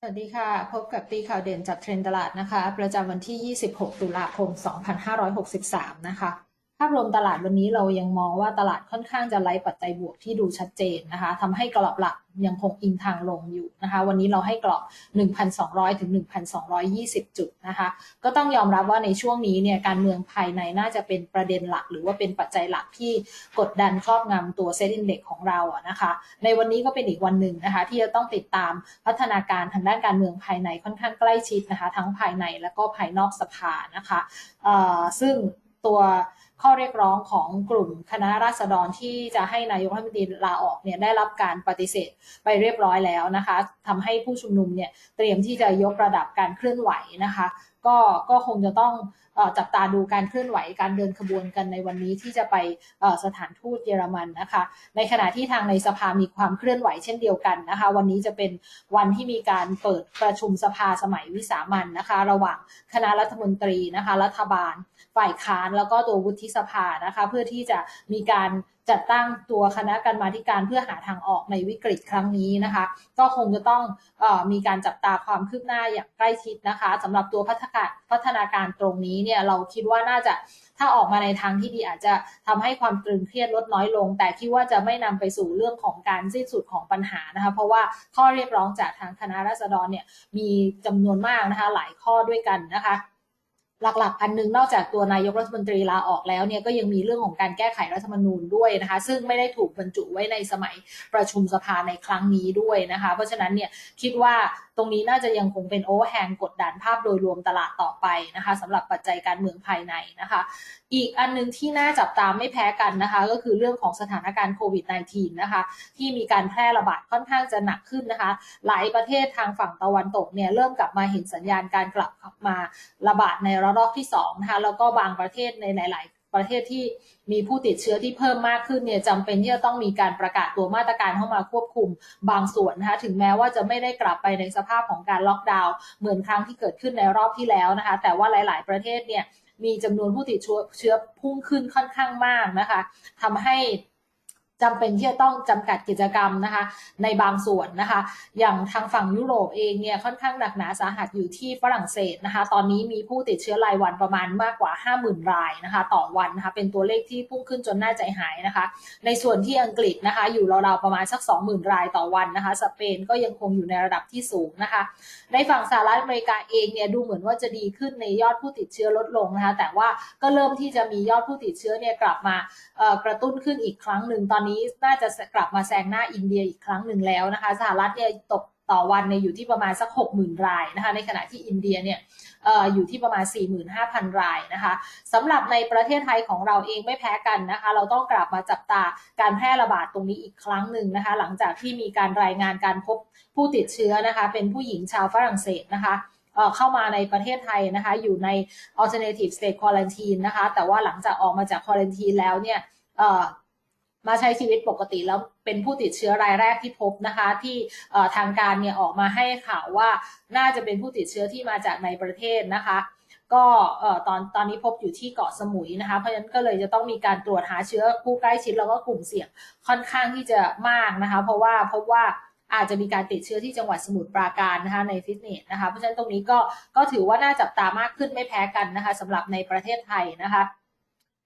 สวัสดีค่ะ พบกับตีข่าวเด่นจากเทรนด์ตลาดนะคะ ประจำวันที่ 26 ตุลาคม 2563 นะคะ ภาพรวมตลาดวันนี้เรายังมองว่าตลาดค่อนข้างจะไล่ปัจจัยบวกที่ดูชัดเจนนะคะทำให้กรอบหลักยังคงอิงทางลงอยู่นะคะ วันนี้เราให้กรอบ 1,200 ถึง 1,220 จุดนะคะ ก็ต้องยอมรับว่าในช่วงนี้เนี่ยการเมืองภายในน่าจะเป็นประเด็นหลัก หรือว่าเป็นปัจจัยหลักที่กดดันครอบงำตัวเซ็นดินเด็กของเราอะนะคะ ในวันนี้ก็เป็นอีกวันหนึ่งนะคะ ที่จะต้องติดตามพัฒนาการทางด้านการเมืองภายในค่อนข้างใกล้ชิดนะคะ ทั้งภายในและก็ภายนอกสภานะคะเอ่อซึ่ง ตัวข้อเรียกร้องของกลุ่มคณะราษฎรที่จะให้นายกรัฐมนตรีลาออกเนี่ยได้รับการปฏิเสธไปเรียบร้อยแล้วนะคะทำให้ผู้ชุมนุมเนี่ยเตรียมที่จะยกระดับการเคลื่อนไหวนะคะ ก็ก็คงจะต้องอจับตาดูการเคลื่อนไหวการเดินขบวนกันในวันนี้ที่จะไปสถานทูตเยอรมันนะคะ ในขณะที่ทางในสภามีความเคลื่อนไหวเช่นเดียวกันนะคะ วันนี้จะเป็นวันที่มีการเปิดประชุมสภาสมัยวิสามันนะคะ ระหว่างคณะรัฐมนตรีนะคะ รัฐบาล ฝ่ายค้านแล้วก็ตัววุฒิสภานะคะ เพื่อที่จะมีการ จัดตั้งตัวคณะกรรมาการเพื่อหาทางออกในวิกฤตครั้งนี้นะคะ ก็คงจะต้องอมีการจับตาความคืบหน้าอย่างใกล้ชิดนะคะสำหรับตัวพัฒนาพัฒนาการตรงนี้เนี่ยเราคิดว่าน่าจะถ้าออกมาในทางที่ดีอาจจะทำให้ความตรึงเครียดลดน้อยลง แต่คิดว่าจะไม่นำไปสู่เรื่องของการสิ้นสุดของปัญหานะคะ เพราะว่าข้อเรียกร้องจากทางคณะราษฎรเนี่ยมีจำนวนมากนะคะหลายข้อด้วยกันนะคะ หลักๆอันหนึงนอกจากตัวนายกรัฐมนตรีลาออกแล้วเนี่ยก็ยังมีเรื่องของการแก้ไขรัฐธรรมนูญด้วยนะคะ ซึ่งไม่ได้ถูกบรรจุไว้ในสมัยประชุมสภาในครั้งนี้ด้วยนะคะ เพราะฉะนั้นเนี่ยคิดว่าตรงนี้น่าจะยังคงเป็นโอเวอร์แฮงกดดันภาพโดยรวมตลาดต่อไปนะคะสำหรับปัจจัยการเมืองภายในนะคะ อีกอันหนึงที่น่าจับตามไม่แพ้กันนะคะ ก็คือเรื่องของสถานการณ์โควิด -19 นะคะ ที่มีการแพร่ระบาดค่อนข้างจะหนักขึ้นนะคะ หลายประเทศทางฝั่งตะวันตกเนี่ยเริ่มกลับมาเห็นสัญญาณการกลับมาระบาดในระลอกที่2นะคะแล้วก็บางประเทศในหลาย ๆ ประเทศที่มีผู้ติดเชื้อที่เพิ่มมากขึ้นเนี่ยจำเป็นที่จะต้องมีการประกาศตัวมาตรการเข้ามาควบคุมบางส่วนนะคะถึงแม้ว่าจะไม่ได้กลับไปในสภาพของการล็อกดาวน์เหมือนครั้งที่เกิดขึ้นในรอบที่แล้วนะคะแต่ว่าหลาย ๆ ประเทศเนี่ยมีจำนวนผู้ติดเชื้อพุ่งขึ้นค่อนข้างมากนะคะทำให้ จำเป็นที่จะต้องจำกัดกิจกรรมนะคะ ในบางส่วนนะคะ อย่างทางฝั่งยุโรปเองเนี่ยค่อนข้างหนักหนาสาหัสอยู่ที่ฝรั่งเศสนะคะ ตอนนี้มีผู้ติดเชื้อรายวันประมาณมากกว่า 50,000 รายนะคะ ต่อวันนะคะ เป็นตัวเลขที่พุ่งขึ้นจนน่าใจหายนะคะ ในส่วนที่อังกฤษนะคะ อยู่ราวๆประมาณสัก 20,000 รายต่อวันนะคะ สเปนก็ยังคงอยู่ในระดับที่สูงนะคะ ในฝั่งสหรัฐอเมริกาเองเนี่ยดูเหมือนว่าจะดีขึ้นในยอดผู้ติดเชื้อลดลงนะคะ แต่ว่าก็เริ่มที่จะมียอดผู้ติดเชื้อเนี่ยกลับมากระตุ้นขึ้นอีกครั้งหนึ่งตอนนี้น่าจะกลับมาแซงหน้าอินเดียอีกครั้งหนึ่งแล้วนะคะสหรัฐเนี่ยตกต่อวันเนี่ยอยู่ที่ประมาณสัก 60,000 รายนะคะในขณะที่อินเดียเนี่ยอออยู่ที่ประมาณ 45,000 รายนะคะสำหรับในประเทศไทยของเราเองไม่แพ้กันนะคะ เราต้องกลับมาจับตาการแพร่ระบาดตรงนี้อีกครั้งหนึ่งนะคะ หลังจากที่มีการรายงานการพบผู้ติดเชื้อนะคะ เป็นผู้หญิงชาวฝรั่งเศสนะคะเข้ามาในประเทศไทยนะคะ อยู่ใน alternative state quarantine นะคะ แต่ว่าหลังจากออกมาจาก quarantine แล้วเนี่ย มาใช้ชีวิตปกติแล้วเป็นผู้ติดเชื้อรายแรกที่พบนะคะ ที่ทางการเนี่ยออกมาให้ข่าวว่าน่าจะเป็นผู้ติดเชื้อที่มาจากในประเทศนะคะก็ตอนตอนนี้พบอยู่ที่เกาะสมุยนะคะ เพราะฉะนั้นก็เลยจะต้องมีการตรวจหาเชื้อผู้ใกล้ชิดแล้วก็กลุ่มเสี่ยงค่อนข้างที่จะมากนะคะ เพราะว่าพบว่าอาจจะมีการติดเชื้อที่จังหวัดสมุทรปราการนะคะในฟิตเนสนะคะเพราะฉะนั้นตรงนี้ก็ก็ถือว่าน่าจับตามากขึ้นไม่แพ้กันนะคะสำหรับในประเทศไทยนะคะ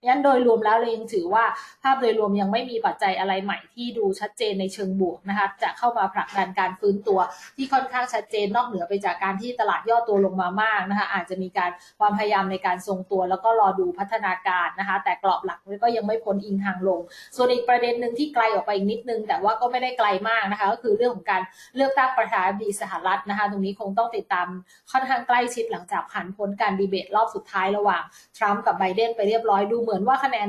งั้นโดยรวมแล้วเรายังถือว่าภาพโดยรวมยังไม่มีปัจจัยอะไรใหม่ที่ดูชัดเจนในเชิงบวกนะคะจะเข้ามาผลักดันการฟื้นตัวที่ค่อนข้างชัดเจนนอกเหนือไปจากการที่ตลาดย่อตัวลงมามากนะคะอาจจะมีการความพยายามในการทรงตัว แล้วก็รอดูพัฒนาการนะคะแต่กรอบหลักก็ยังไม่พ้นอิงทางลง ส่วนอีกประเด็นหนึ่งที่ไกลออกไปอีกนิดนึง แต่ว่าก็ไม่ได้ไกลมากนะคะก็คือเรื่องของการเลือกตั้งประธานาธิบดีสหรัฐนะคะตรงนี้คงต้องติดตามค่อนข้างใกล้ชิดหลังจากผ่านพ้นการดีเบตรอบสุดท้ายระหว่างทรัมป์กับไบเดนไปเรียบร้อยดูเมือนว่าคะแนน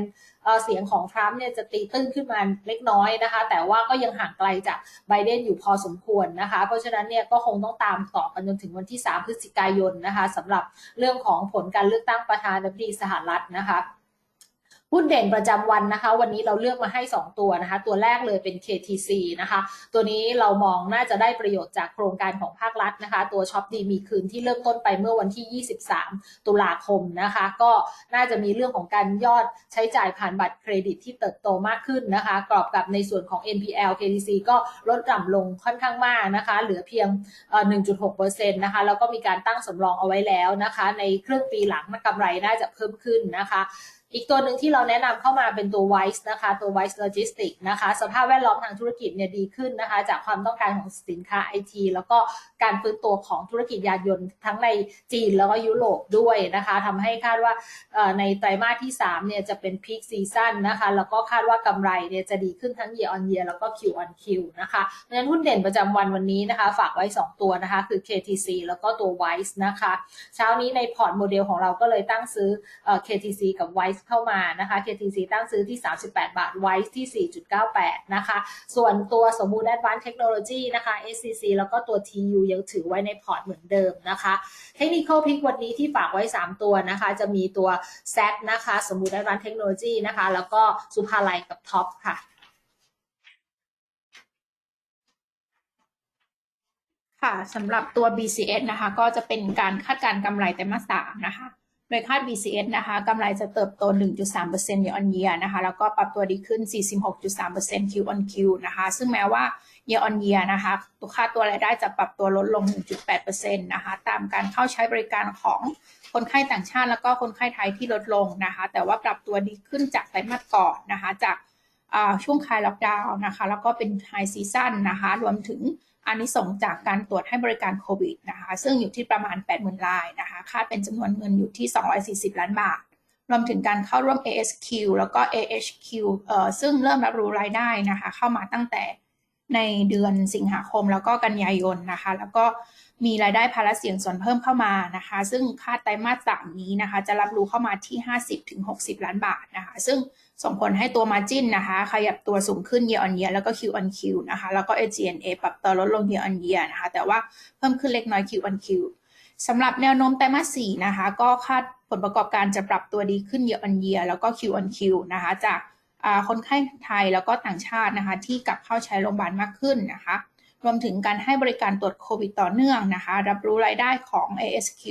เสียงของทรัมป์เนี่ยจะตีตื้นขึ้นมาเล็กน้อยนะคะ แต่ว่าก็ยังห่างไกลจากไบเดนอยู่พอสมควรนะคะ เพราะฉะนั้นเนี่ยก็คงต้องตามต่อกันจนถึงวันที่ 3 พฤศจิกายนนะคะสำหรับเรื่องของผลการเลือกตั้งประธานาธิบดีสหรัฐนะคะ หุ้นเด่นประจำวันนะคะ วันนี้เราเลือกมาให้ 2 ตัวนะคะ ตัวแรกเลยเป็น KTC นะคะ ตัวนี้เรามองน่าจะได้ประโยชน์จากโครงการของภาครัฐนะคะ ตัวช็อปดีมีคืนที่เริ่มต้นไปเมื่อวันที่ 23 ตุลาคมนะคะ ก็น่าจะมีเรื่องของการยอดใช้จ่ายผ่านบัตรเครดิตที่เติบโตมากขึ้นนะคะ กรอบกับในส่วนของ NPL KTC ก็ลดต่ำลงค่อนข้างมากนะคะ เหลือเพียงเอ่อ1.6%นะคะ แล้วก็มีการตั้งสำรองเอาไว้แล้วนะคะ ในครึ่งปีหลังกำไรน่าจะเพิ่มขึ้นนะคะ อีกตัวหนึ่งที่เราแนะนำเข้ามาเป็นตัว Wise นะคะ ตัว Wise Logistics นะคะ สภาพแวดล้อมทางธุรกิจเนี่ยดีขึ้นนะคะ จากความต้องการของสินค้าไอทีแล้วก็ การฟื้นตัวของธุรกิจยานยนต์ทั้งในจีนแล้วก็ยุโรปด้วยนะคะทำให้คาดว่าในไตรมาสที่3เนี่ยจะเป็น peak season นะคะแล้วก็คาดว่ากำไรเนี่ยจะดีขึ้นทั้ง year on year แล้วก็ Q on Q นะคะเพราะฉะนั้นหุ้นเด่นประจำวันวันนี้นะคะ ฝากไว้ 2 ตัวนะคะ คือ KTC แล้วก็ตัว Wise นะคะ เช้านี้ในพอร์ตโมเดลของเราก็เลยตั้งซื้อเอ่อ KTC กับ Wise เข้ามานะคะ KTC ตั้งซื้อที่ 38 บาท Wise ที่ 4.98 นะคะ ส่วนตัวสมบูรณ์ Advanced Technology นะคะ SCC แล้วก็ตัว TU ยังถือไว้ในพอร์ตเหมือนเดิมนะคะ เทคนิคพิกวันนี้ที่ฝากไว้ 3 ตัวนะคะ จะมีตัว Z นะคะ สมุดด้านเทคโนโลยีนะคะ แล้วก็สุภาลัยกับท็อปค่ะค่ะสำหรับตัว BCS นะคะ ก็จะเป็นการคาดการกำไรไตรมาสสามนะคะ โดยคาด BCS นะคะกำไรจะเติบโต 1.3% year on year นะคะ แล้วก็ปรับตัวดีขึ้น 46.3% Q on Q นะคะ ซึ่งแม้ว่า year on year นะคะตัวค่าตัวรายได้จะปรับตัวลดลง 1.8%นะคะ ตามการเข้าใช้บริการของคนไข้ต่างชาติ แล้วก็คนไข้ไทยที่ลดลงนะคะ แต่ว่าปรับตัวดีขึ้นจากไตรมาสก่อนนะคะ จาก ช่วงคลายล็อกดาวน์นะคะแล้วก็เป็นไฮซีซั่นนะคะรวมถึงอันนี้ส่งจากการตรวจให้บริการโควิดนะคะซึ่งอยู่ที่ประมาณ 80,000รายนะคะคาดเป็นจำนวนเงินอยู่ที่ 240 ล้านบาท รวมถึงการเข้าร่วม ASQ แล้วก็ AHQ เอ่อซึ่งเริ่มรับรู้รายได้นะคะเข้ามาตั้งแต่ในเดือนสิงหาคมแล้วก็กันยายนนะคะ แล้วก็มีรายได้ภาระเสี่ยงส่วนเพิ่มเข้ามานะคะ ซึ่งคาดไตรมาสสามนี้นะคะ จะรับรู้เข้ามาที่ 50-60 ล้านบาทนะคะ ซึ่ง ส่งผลให้ตัว Margin นะคะ ขยับตัวสูงขึ้น year on year แล้วก็ Q on Q นะคะ แล้วก็ SG&A ปรับตัวลดลง year on year นะคะ แต่ว่าเพิ่มขึ้นเล็กน้อย Q on Q สำหรับแนวโน้มไตรมาส4นะคะ ก็คาดผลประกอบการจะปรับตัวดีขึ้น year on year แล้วก็ Q on Q นะคะ จากคนไข้ไทยแล้วก็ต่างชาตินะคะ ที่กลับเข้าใช้โรงพยาบาลมากขึ้นนะคะ รวมถึงการให้บริการตรวจโควิดต่อเนื่องนะคะ รับรู้รายได้ของ ASQ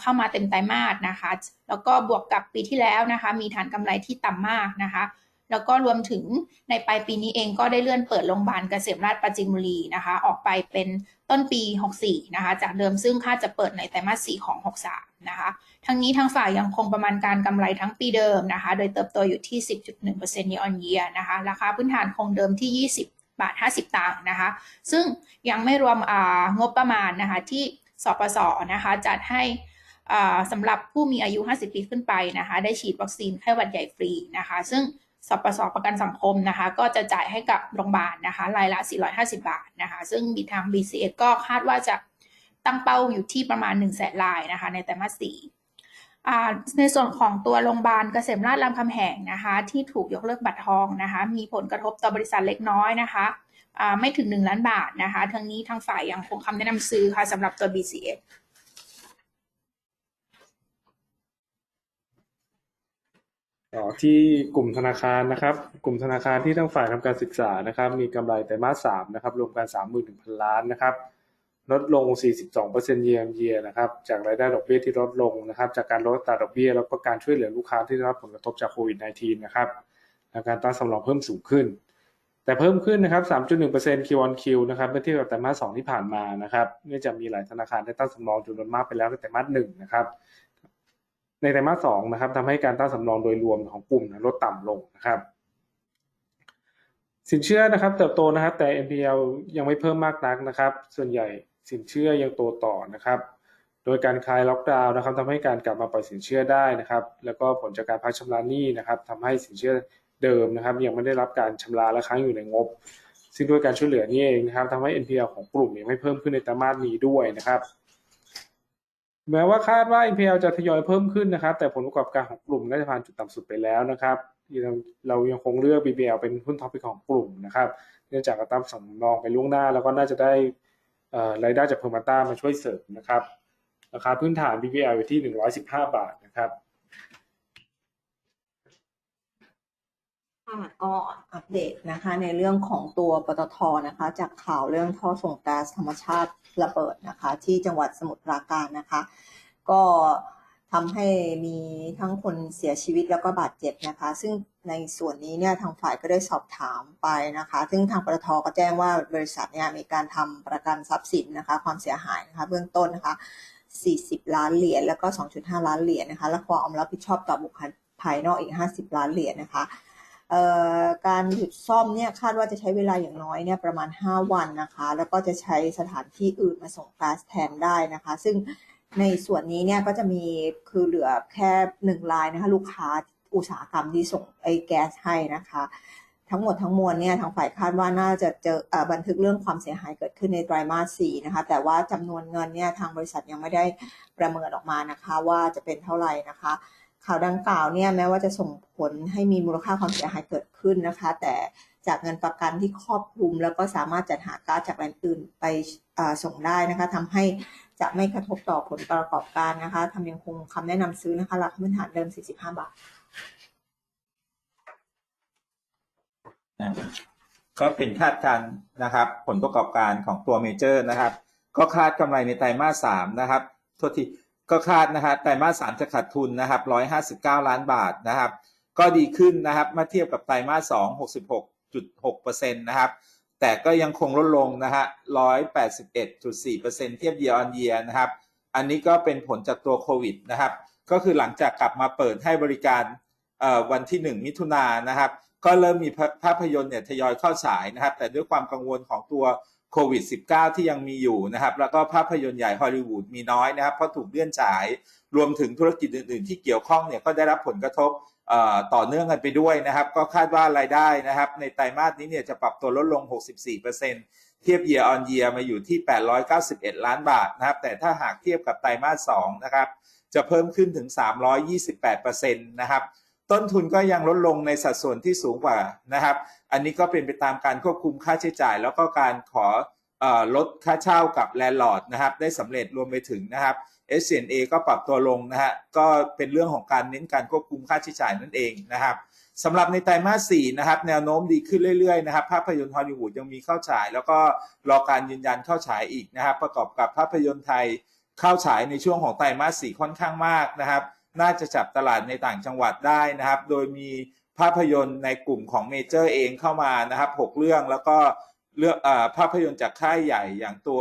เข้ามาเต็มไตรมาสนะคะ แล้วก็บวกกับปีที่แล้วนะคะ มีฐานกำไรที่ต่ำมากนะคะ แล้วก็รวมถึงในปลายปีนี้เองก็ได้เลื่อนเปิดโรงพยาบาลเกษมราชประจินบุรีนะคะ ออกไปเป็นต้นปี 64 นะคะ จากเดิมซึ่งคาดจะเปิดในไตรมาส 4 ของ 63 นะคะ ทั้งนี้ทางฝ่ายยังคงประมาณการกำไรทั้งปีเดิมนะคะ โดยเติบโตอยู่ที่ 10.1% year on year นะคะ ราคาพื้นฐานคงเดิมที่ 20 บาท 50 ตังค์นะคะ ซึ่งยังไม่รวมงบประมาณนะคะที่สปสนะคะจัดให้สำหรับผู้มีอายุ 50 ปีขึ้นไปนะคะ ได้ฉีดวัคซีนไข้หวัดใหญ่ฟรีนะคะ ซึ่งสปสประกันสังคมนะคะ ก็จะจ่ายให้กับโรงพยาบาลนะคะรายละ 450 บาทนะคะ ซึ่งมีทาง BCS ก็คาดว่าจะตั้งเป้าอยู่ที่ประมาณ 1 0 0 0 0แสนรายนะคะ ในไตรมาส4อ่ ในส่วนของตัวโรงพยาบาลเกษมราชรามคำแหงนะคะ ที่ถูกยกเลิกบัตรทองนะคะ มีผลกระทบต่อบริษัทเล็กน้อยนะคะไม่ถึง 1 ล้านบาทนะคะทั้งนี้ทางฝ่ายยังคงคำแนะนำซื้อค่ะสำหรับตัว BCS ต่อที่กลุ่มธนาคารนะครับ กลุ่มธนาคารที่ทั้งฝ่ายทำการศึกษานะครับ มีกำไรไตรมาสสามนะครับ รวมกัน31,000ล้านนะครับ ลดลง 42% year on year นะครับ จากรายได้ดอกเบี้ยที่ลดลงนะครับ จากการลดอัตาดอกเบี้ยแล้วก็การช่วยเหลือลูกค้าที่ได้รับผลกระทบจากโควิด -19 นะครับและการตั้งสำรองเพิ่มสูงขึ้น แต่เพิ่มขึ้นนะครับ 3.1% Q on Q นะครับเมื่อเทียบกับไตรมาสสองที่ผ่านมานะครับ เนื่องจากมีหลายธนาคารได้ตั้งสำรองจำนวนมากไปแล้วในไตรมาสหนึ่งนะครับ ในไตรมาสสองนะครับทำให้การตั้งสำรองโดยรวมของกลุ่มนะลดต่ำลงนะครับสินเชื่อนะครับเติบโตนะครับแต่ NPL ยังไม่เพิ่มมากนักนะครับ ส่วนใหญ่ สินเชื่อยังโตต่อนะครับ โดยการคลายล็อกดาวน์นะครับทำให้การกลับมาปล่อยสินเชื่อได้นะครับ แล้วก็ผลจากการพักชำระหนี้นะครับทำให้สินเชื่อเดิมนะครับ ยังไม่ได้รับการชำระและค้างอยู่ในงบ ซึ่งด้วยการช่วยเหลือนี้เองนะครับทำให้ NPL ของกลุ่มยังไม่เพิ่มขึ้นในตรมาสนี้ด้วยนะครับแม้ว่าคาดว่า NPL จะทยอยเพิ่มขึ้นนะครับ แต่ผลประกอบการของกลุ่มน่าจะผ่านจุดต่ำสุดไปแล้วนะครับเรายังคงเลือก BBL เป็นหุ้นท็อปปิกของกลุ่มนะครับ เนื่องจากกระตั้มสำรองไปล่วงหน้า แล้วก็น่าจะได้ รายได้จากเพอร์มาต้ามาช่วยเสริมนะครับราคาพื้นฐาน BBL อยู่ที่ 115 บาทนะครับก็อัปเดตนะคะในเรื่องของตัวปตทนะคะ จากข่าวเรื่องท่อส่งก๊าซธรรมชาติระเบิดนะคะ ที่จังหวัดสมุทรปราการนะคะ ก็ ทำให้มีทั้งคนเสียชีวิตแล้วก็บาดเจ็บนะคะ ซึ่งในส่วนนี้เนี่ยทางฝ่ายก็ได้สอบถามไปนะคะ ซึ่งทางปตทก็แจ้งว่าบริษัทเนี่ยมีการทำประกันทรัพย์สินนะคะ ความเสียหายนะคะ เบื้องต้นนะคะ 40 ล้านเหรียญแล้วก็ 2.5 ล้านเหรียญนะคะ และความรับผิดชอบต่อบุคคลภายนอกอีก 50 ล้านเหรียญนะคะการหยุดซ่อมเนี่ยคาดว่าจะใช้เวลาอย่างน้อยเนี่ยประมาณ 5 วันนะคะ แล้วก็จะใช้สถานที่อื่นมาส่งก๊าซแทนได้นะคะ ซึ่ง ในส่วนนี้เนี่ยก็จะมีคือเหลือแค่หนึ่งรายนะคะลูกค้าอุตสาหกรรมที่ส่งไอ้แก๊สให้นะคะ ทั้งหมดทั้งมวลเนี่ยทางฝ่ายคาดว่าน่าจะเจออบันทึกเรื่องความเสียหายเกิดขึ้นในไตรมาส4นะคะแต่ว่าจำนวนเงินเนี่ยทางบริษัทยังไม่ได้ประเมินออกมานะคะ ว่าจะเป็นเท่าไหร่นะคะ ข่าวดังกล่าวเนี่ยแม้ว่าจะส่งผลให้มีมูลค่าความเสียหายเกิดขึ้นนะคะ แต่จากเงินประกันที่ครอบคลุม แล้วก็สามารถจัดหาก๊าซจากแหล่งอื่นไปส่งได้นะคะทำให้ จะไม่กระทบต่อผลประกอบการนะคะทำยังคงคำแนะนำซื้อนะคะราคาพื้นฐานเดิม 45 บาทก็เป็นคาดการณ์นะครับ ผลประกอบการของตัวเมเจอร์นะครับ ก็คาดกำไรในไตรมาสสามนะครับโทษทีก็คาดนะครับไตรมาสสามจะขาดทุนนะครับร้อยห้าสิบเก้าล้านบาทนะครับ ก็ดีขึ้นนะครับเมื่อเทียบกับไตรมาสสองหกสิบหกจุดหกเปอร์เซ็นต์นะครับ แต่ก็ยังคงลดลงนะฮะร้อยแปดสิบเอ็ดจุดสี่เปอร์เซ็นเทียร์นะครับ อันนี้ก็เป็นผลจากตัวโควิดนะครับ ก็คือหลังจากกลับมาเปิดให้บริการวันที่ 1 มิถุนายนนะครับ ก็เริ่มมีภาพยนตร์เนี่ยทยอยเข้าฉายนะครับ แต่ด้วยความกังวลของตัวโควิด -19 ที่ยังมีอยู่นะครับ แล้วก็ภาพยนตร์ใหญ่ฮอลลีวูดมีน้อยนะครับ เพราะถูกเลื่อนฉาย รวมถึงธุรกิจอื่น ๆ ที่เกี่ยวข้องเนี่ยก็ได้รับผลกระทบ ต่อเนื่องกันไปด้วยนะครับ ก็คาดว่ารายได้นะครับ ในไตรมาสนี้เนี่ยจะปรับตัวลดลง 64%เทียบ year on year มาอยู่ที่ 891 ล้านบาทนะครับ แต่ถ้าหากเทียบกับไตรมาส2นะครับ จะเพิ่มขึ้นถึง 328%นะครับ ต้นทุนก็ยังลดลงในสัดส่วนที่สูงกว่านะครับ อันนี้ก็เป็นไปตามการควบคุมค่าใช้จ่าย แล้วก็การขออลดค่าเช่ากับแลนด์ลอร์ดนะครับ ได้สำเร็จรวมไปถึงนะครับ s n a ก็ปรับตัวลงนะฮะก็เป็นเรื่องของการเน้นการควบคุมค่าใช้จ่ายนั่นเองนะครับสำหรับในไตรมาส4นะครับแนวโน้มดีขึ้นเรื่อยๆนะครับภาพยนตร์ฮอลลีวูดยังมีเข้าฉาย แล้วก็รอการยืนยันเข้าฉายอีกนะครับประกอบกับภาพยนตร์ไทยเข้าฉายในช่วงของไตรมาส4ค่อนข้างมากนะครับ น่าจะจับตลาดในต่างจังหวัดได้นะครับ โดยมีภาพยนตร์ในกลุ่มของเมเจอร์เองเข้ามานะครับ6เรื่องแล้วก็เรื่องภาพยนตร์จากค่ายใหญ่อย่างตัว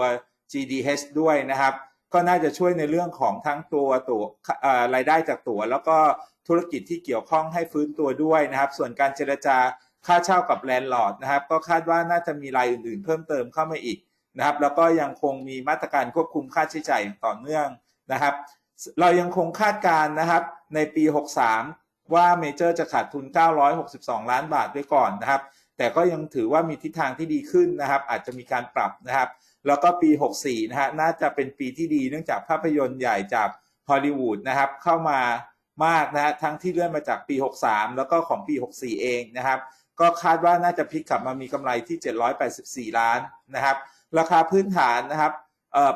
GDH ด้วยนะครับ ก็น่าจะช่วยในเรื่องของทั้งตัวตัวรายได้จากตั๋ว แล้วก็ธุรกิจที่เกี่ยวข้องให้ฟื้นตัวด้วยนะครับ ส่วนการเจรจาค่าเช่ากับแลนด์ลอร์ดนะครับ ก็คาดว่าน่าจะมีรายอื่นๆ เพิ่มเติมเข้ามาอีกนะครับ แล้วก็ยังคงมีมาตรการควบคุมค่าใช้จ่ายอย่างต่อเนื่องนะครับ เรายังคงคาดการณ์นะครับในปี 63 ว่าเมเจอร์จะขาดทุน 962 ล้านบาทด้วยก่อนนะครับ แต่ก็ยังถือว่ามีทิศทางที่ดีขึ้นนะครับ อาจจะมีการปรับนะครับ แล้วก็ปี 64 นะฮะน่าจะเป็นปีที่ดีเนื่องจากภาพยนตร์ใหญ่จากฮอลลีวูดนะครับเข้ามามากนะฮะทั้งที่เลื่อนมาจากปี 63 แล้วก็ของปี 64 เองนะครับก็คาดว่าน่าจะพลิกกลับมามีกำไรที่ 784 ล้านนะครับราคาพื้นฐานนะครับ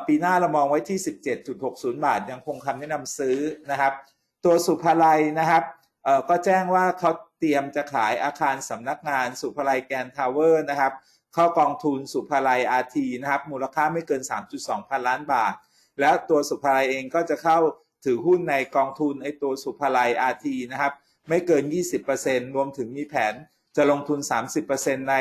ปีหน้าเรามองไว้ที่ 17.60 บาท ยังคงคำแนะนำซื้อนะครับตัวสุภาลัยนะครับก็แจ้งว่าเขาเตรียมจะขายอาคารสำนักงานสุภาลัยแกรนด์ทาวเวอร์นะครับ เข้ากองทุนสุภาลัยอาทีนะครับมูลค่าไม่เกิน 3.2 พันล้านบาท แล้วตัวสุภาลัยเองก็จะเข้าถือหุ้นในกองทุนไอตัวสุภาลัยอาทีนะครับไม่เกิน 20%รวมถึงมีแผนจะลงทุน 30%ใน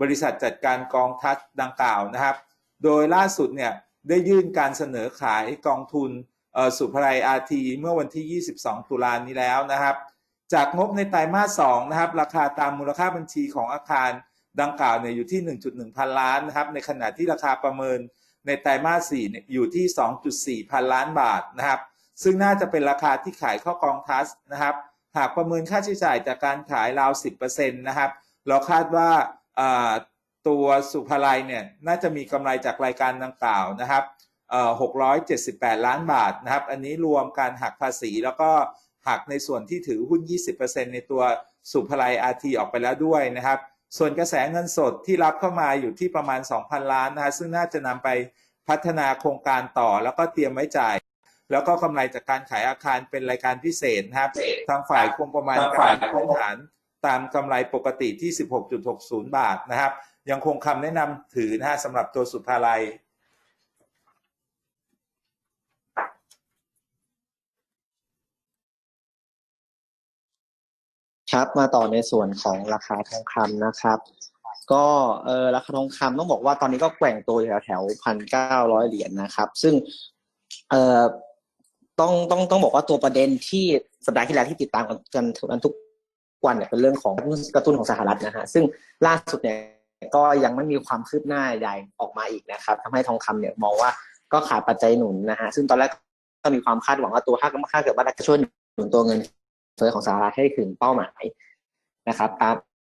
บริษัทจัดการกองทัพดังกล่าวนะครับ โดยล่าสุดเนี่ยได้ยื่นการเสนอขายกองทุนสุภาลัยอาทีเมื่อวันที่ 22 ตุลานี้แล้วนะครับ จากงบในไตรมาส2นะครับ ราคาตามมูลค่าบัญชีของอาคาร ดังกล่าวเนี่ยอยู่ที่ 1.1 พันล้านนะครับ ในขณะที่ราคาประเมินในไตรมาส 4 เนี่ยอยู่ที่ 2.4 พันล้านบาทนะครับ ซึ่งน่าจะเป็นราคาที่ขายเข้ากองทัสนะครับ หากประเมินค่าใช้จ่ายจากการขายราว 10%นะครับ เราคาดว่าตัวสุภาลัยเนี่ยน่าจะมีกำไรจากรายการดังกล่าวนะครับเอ่อ678 ล้านบาทนะครับ อันนี้รวมการหักภาษีแล้วก็หักในส่วนที่ถือหุ้น 20%ในตัวสุภาลัยอาทีออกไปแล้วด้วยนะครับ ส่วนกระแสเงินสดที่รับเข้ามาอยู่ที่ประมาณ 2,000 ล้านนะฮะซึ่งน่าจะนำไปพัฒนาโครงการต่อแล้วก็เตรียมไว้จ่าย แล้วก็กำไรจากการขายอาคารเป็นรายการพิเศษนะครับ ทางฝ่ายคงประมาณการพื้นฐานตามกำไรปกติที่ 16.60 บาทนะครับ ยังคงคำแนะนำถือนะฮะสำหรับตัวสุภาลัย ครับมาต่อในส่วนของราคาทองคำนะครับ ก็เออราคาทองคำต้องบอกว่าตอนนี้ก็แกว่งตัวอยู่แถวพันเก้าร้อยเหรียญนะครับ ซึ่งเออต้องต้องต้องบอกว่าตัวประเด็นที่สัปดาห์ที่แล้วที่ติดตามกันกันทุกวันเนี่ยเป็นเรื่องของกระตุ้นของสหรัฐนะฮะซึ่งล่าสุดเนี่ยก็ยังไม่มีความคืบหน้าใดออกมาอีกนะครับทำให้ทองคำเนี่ยมองว่าก็ขาดปัจจัยหนุนนะฮะซึ่งตอนแรกก็มีความคาดหวังว่าตัวค่าค่าเกิดว่าจะช่วยหนุนตัวเงิน เฟ้อของสหรัฐให้ถึงเป้าหมายนะครับตาม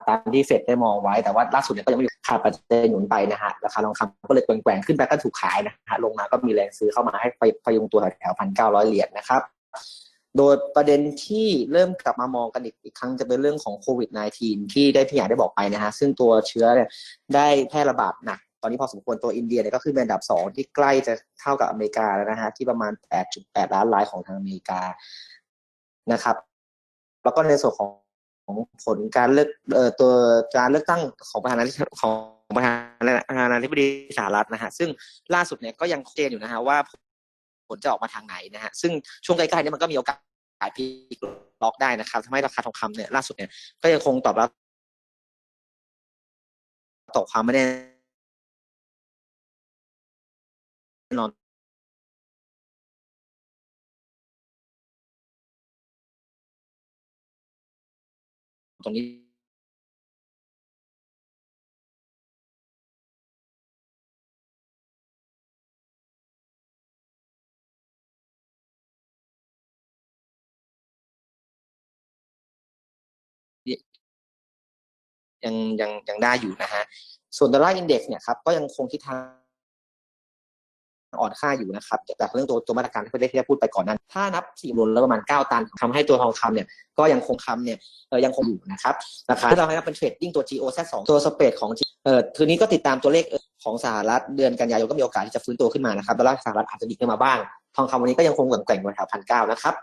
ตามที่เฟดได้มองไว้แต่ว่าล่าสุดเนี่ยก็ยังไม่มีขาดปัจจัยหนุนไปนะฮะราคาทองคำก็เลยแกว่งๆขึ้นไปก็ถูกขายนะฮะลงมาก็มีแรงซื้อเข้ามาให้ไปพยุงตัวแถวพันเก้าร้อยเหรียญนะครับ โดยประเด็นที่เริ่มกลับมามองกันอีกอีกครั้งจะเป็นเรื่องของโควิด -19 ที่ได้พี่ใหญ่ได้บอกไปนะฮะซึ่งตัวเชื้อเนี่ยได้แพร่ระบาดหนักตอนนี้พอสมควรตัวอินเดียเนี่ยก็ขึ้นเป็นอันดับสองที่ใกล้จะเท่ากับอเมริกาแล้วนะฮะที่ประมาณ 8.8 ล้านรายของทางอเมริกานะครับ แล้วก็ในส่วนของของผลการเลือกเอ่อตัวการเลือกตั้งของประธานาธิบดีของประธานาประธานาธิบดีสหรัฐนะฮะซึ่งล่าสุดเนี่ยก็ยังเจนอยู่นะฮะว่าผลจะออกมาทางไหนนะฮะซึ่งช่วงใกล้ๆนี่ยมันก็มีโอกาสขายพลิกล็อกได้นะครับทำให้ราคาทองคำเนี่ยล่าสุดเนี่ยก็ยังคงตอบรับต่อความไม่แน่นอน ตรงนี้ยังยังยังได้อยู่นะฮะ ส่วนดอลลาร์อินเด็กซ์เนี่ยครับก็ยังคงทิศทาง อ่อนค่าอยู่นะครับจากเรื่องตัวตัวมาตรการที่ประเทศที่ได้พูดไปก่อนนั้น ถ้านับสี่รวมแล้วประมาณ 9 ตันทำให้ตัวทองคำเนี่ยก็ยังคงคำเนี่ยเออยังคงอยู่นะครับราคาที่เราให้นับเป็นเทรดดิ้งตัว GOZ2 ตัวสเปรดของเออคืนนี้ก็ติดตามตัวเลขของสหรัฐเดือนกันยายนก็มีโอกาสที่จะฟื้นตัวขึ้นมานะครับดอลลาร์สหรัฐอาจจะดีขึ้นมาบ้าง ทองคำวันนี้ก็ยังคงแกว่งๆอยู่แถวพันเก้านะครับ